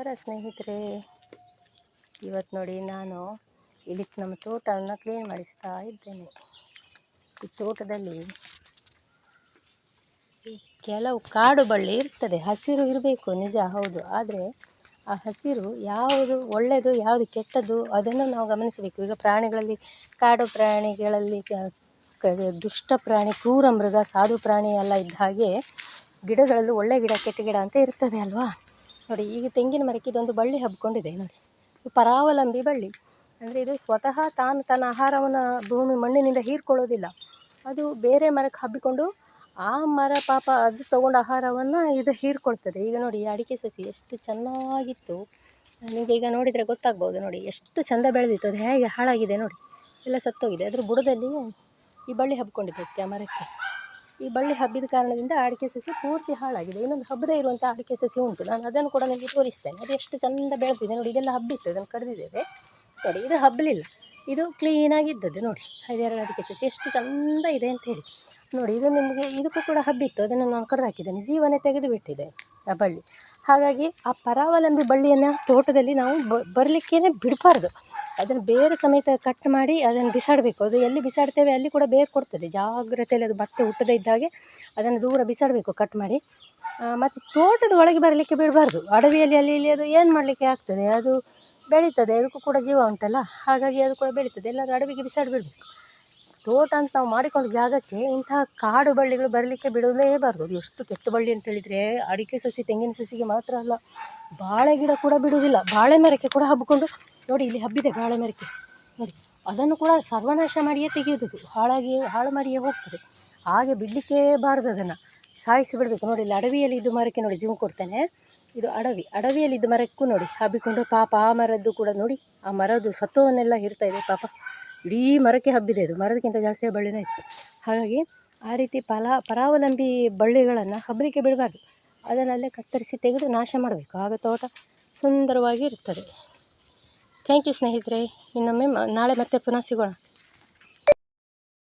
ನಮಸ್ಕಾರ ಸ್ನೇಹಿತರೆ ಇವತ್ತು ನೋಡಿ ನಾನು ಇಲ್ಲಿ ನಮ್ಮ ತೋಟವನ್ನು ಕ್ಲೀನ್ ಮಾಡಿಸ್ತಾ ಇದ್ದೇನೆ. ಈ ತೋಟದಲ್ಲಿ ಕೆಲವು ಕಾಡು ಬಳ್ಳಿ ಇರ್ತದೆ, ಹಸಿರು ಇರಬೇಕು ನಿಜ ಹೌದು, ಆದರೆ ಆ ಹಸಿರು ಯಾವುದು ಒಳ್ಳೆಯದು ಯಾವುದು ಕೆಟ್ಟದ್ದು ಅದನ್ನು ನಾವು ಗಮನಿಸಬೇಕು. ಈಗ ಪ್ರಾಣಿಗಳಲ್ಲಿ ಕಾಡು ಪ್ರಾಣಿಗಳಲ್ಲಿ ದುಷ್ಟ ಪ್ರಾಣಿ, ಕ್ರೂರ ಮೃಗ, ಸಾಧು ಪ್ರಾಣಿ ಎಲ್ಲ ಇದ್ದ ಹಾಗೆ ಗಿಡಗಳಲ್ಲೂ ಒಳ್ಳೆ ಗಿಡ, ಕೆಟ್ಟ ಗಿಡ ಅಂತ ಇರ್ತದೆ ಅಲ್ವಾ? ನೋಡಿ, ಈಗ ತೆಂಗಿನ ಮರಕ್ಕೆ ಇದೊಂದು ಬಳ್ಳಿ ಹಬ್ಕೊಂಡಿದೆ, ನೋಡಿ. ಪರಾವಲಂಬಿ ಬಳ್ಳಿ. ಅಂದರೆ ಇದು ಸ್ವತಃ ತಾನು ತನ್ನ ಆಹಾರವನ್ನು ಭೂಮಿ ಮಣ್ಣಿನಿಂದ ಹೀರ್ಕೊಳ್ಳೋದಿಲ್ಲ. ಅದು ಬೇರೆ ಮರಕ್ಕೆ ಹಬ್ಬಿಕೊಂಡು ಆ ಮರ ಪಾಪ ಅದು ತಗೊಂಡು ಆಹಾರವನ್ನು ಇದು ಹೀರ್ಕೊಳ್ತದೆ. ಈಗ ನೋಡಿ ಅಡಿಕೆ ಸಸಿ ಎಷ್ಟು ಚೆನ್ನಾಗಿತ್ತು. ನಿಮಗೆ ಈಗ ನೋಡಿದರೆ ಗೊತ್ತಾಗ್ಬೋದು, ನೋಡಿ, ಎಷ್ಟು ಚೆಂದ ಬೆಳೆದಿತ್ತು. ಅದು ಹೇಗೆ ಹಾಳಾಗಿದೆ, ನೋಡಿ. ಎಲ್ಲ ಸತ್ತೋಗಿದೆ. ಅದ್ರ ಬುಡದಲ್ಲಿ ಈ ಬಳ್ಳಿ ಹಬ್ಕೊಂಡಿದೆ ಅದಕ್ಕೆ ಆ ಮರಕ್ಕೆ. ಈ ಬಳ್ಳಿ ಹಬ್ಬಿದ ಕಾರಣದಿಂದ ಅಡಿಕೆ ಸಸಿ ಪೂರ್ತಿ ಹಾಳಾಗಿದೆ. ಇನ್ನೊಂದು ಹಬ್ಬದೇ ಇರುವಂಥ ಅಡಿಕೆ ಸಸಿ ಉಂಟು. ನಾನು ಅದನ್ನು ಕೂಡ ನಿಮಗೆ ತೋರಿಸ್ತೇನೆ. ಅದು ಎಷ್ಟು ಚೆಂದ ಬೆಳೆದಿದೆ. ನೋಡಿ, ಇದೆಲ್ಲ ಹಬ್ಬಿತ್ತು. ಅದನ್ನು ಕಡಿದಿದ್ದೇವೆ. ನೋಡಿ, ಇದು ಹಬ್ಬಲಿಲ್ಲ. ಇದು ಕ್ಲೀನಾಗಿದ್ದದ್ದು ನೋಡಿ, ಐದೆರಡು ಅಡಿಕೆ ಸಸಿ ಎಷ್ಟು ಚೆಂದ ಇದೆ ಅಂತ ಹೇಳಿ. ನೋಡಿ, ಇದು ನಿಮಗೆ ಇದಕ್ಕೂ ಕೂಡ ಹಬ್ಬಿತ್ತು. ಅದನ್ನು ನಾನು ಕಡ್ದು ಹಾಕಿದ್ದೇನೆ. ಜೀವನೇ ತೆಗೆದು ಬಿಟ್ಟಿದೆ ಆ ಬಳ್ಳಿ. ಹಾಗಾಗಿ ಆ ಪರಾವಲಂಬಿ ಬಳ್ಳಿಯನ್ನು ತೋಟದಲ್ಲಿ ನಾವು ಬರಲಿಕ್ಕೇ ಬಿಡಬಾರ್ದು. ಅದನ್ನು ಬೇರೆ ಸಮೇತ ಕಟ್ ಮಾಡಿ ಅದನ್ನು ಬಿಸಾಡಬೇಕು. ಅದು ಎಲ್ಲಿ ಬಿಸಾಡ್ತೇವೆ ಅಲ್ಲಿ ಕೂಡ ಬೇರೆ ಕೊಡ್ತದೆ. ಜಾಗ್ರತೆಯಲ್ಲಿ ಅದು ಬಟ್ಟೆ ಹುಟ್ಟದೇ ಇದ್ದಾಗೆ ಅದನ್ನು ದೂರ ಬಿಸಾಡಬೇಕು ಕಟ್ ಮಾಡಿ. ಮತ್ತು ತೋಟದ ಒಳಗೆ ಬರಲಿಕ್ಕೆ ಬಿಡಬಾರ್ದು. ಅಡವಿಯಲ್ಲಿ, ಅಲ್ಲಿ, ಇಲ್ಲಿ ಅದು ಏನು ಮಾಡಲಿಕ್ಕೆ ಆಗ್ತದೆ? ಅದು ಬೆಳೀತದೆ. ಅದಕ್ಕೂ ಕೂಡ ಜೀವ ಉಂಟಲ್ಲ. ಹಾಗಾಗಿ ಅದು ಕೂಡ ಬೆಳೀತದೆ. ಎಲ್ಲರೂ ಅಡವಿಗೆ ಬಿಸಾಡಿಬಿಡ್ಬೇಕು. ತೋಟ ಅಂತ ನಾವು ಮಾಡಿಕೊಂಡ ಜಾಗಕ್ಕೆ ಇಂತಹ ಕಾಡು ಬಳ್ಳಿಗಳು ಬರಲಿಕ್ಕೆ ಬಿಡಲೇಬಾರ್ದು ಅದು ಎಷ್ಟು ಕೆಟ್ಟ ಬಳ್ಳಿ ಅಂತ ಹೇಳಿದರೆ ಅಡಿಕೆ ಸಸಿ, ತೆಂಗಿನ ಸಸಿಗೆ ಮಾತ್ರ ಅಲ್ಲ, ಬಾಳೆ ಗಿಡ ಕೂಡ ಬಿಡುವುದಿಲ್ಲ. ಬಾಳೆ ಮರಕ್ಕೆ ಕೂಡ ಹಬ್ಬಿಕೊಂಡು ನೋಡಿ, ಇಲ್ಲಿ ಹಬ್ಬಿದೆ ಗಾಳ ಮರಕ್ಕೆ ನೋಡಿ, ಅದನ್ನು ಕೂಡ ಸರ್ವನಾಶ ಮಾಡಿಯೇ ತೆಗೆಯೋದು ಹಾಳಾಗಿ, ಹಾಳು ಮಾಡಿಯೇ ಹೋಗ್ತದೆ. ಹಾಗೆ ಬಿಡಲಿಕ್ಕೆ ಬಾರದು ಅದನ್ನು. ಸಾಯಿಸಿ ಬಿಡಬೇಕು. ನೋಡಿ, ಇಲ್ಲಿ ಅಡವಿಯಲ್ಲಿ ಇದು ಮರಕ್ಕೆ ನೋಡಿ ಜೀವ ಕೊಡ್ತೇನೆ. ಇದು ಅಡವಿ. ಅಡವಿಯಲ್ಲಿ ಇದು ಮರಕ್ಕೂ ನೋಡಿ, ಹಬ್ಬಿಕೊಂಡು ಪಾಪ ಆ ಮರದ್ದು ಕೂಡ ನೋಡಿ, ಆ ಮರದ್ದು ಸತ್ವವನ್ನೆಲ್ಲ ಇರ್ತಾ ಇದೆ ಪಾಪ. ಇಡೀ ಮರಕ್ಕೆ ಹಬ್ಬಿದೆ ಅದು. ಮರದಕ್ಕಿಂತ ಜಾಸ್ತಿ ಬಳ್ಳಿನ ಇತ್ತು. ಹಾಗಾಗಿ ಆ ರೀತಿ ಫಲ, ಪರಾವಲಂಬಿ ಬಳ್ಳಿಗಳನ್ನು ಹಬ್ಬಲಿಕ್ಕೆ ಬಿಡಬಾರ್ದು. ಅದನ್ನಲ್ಲೇ ಕತ್ತರಿಸಿ ತೆಗೆದು ನಾಶ ಮಾಡಬೇಕು. ಆಗ ತೋಟ ಸುಂದರವಾಗಿ ಇರ್ತದೆ. ಥ್ಯಾಂಕ್ ಯು ಸ್ನೇಹಿತರೆ ಇನ್ನೊಮ್ಮೆ ನಾಳೆ ಮತ್ತೆ ಪುನಃ ಸಿಗೋಣ.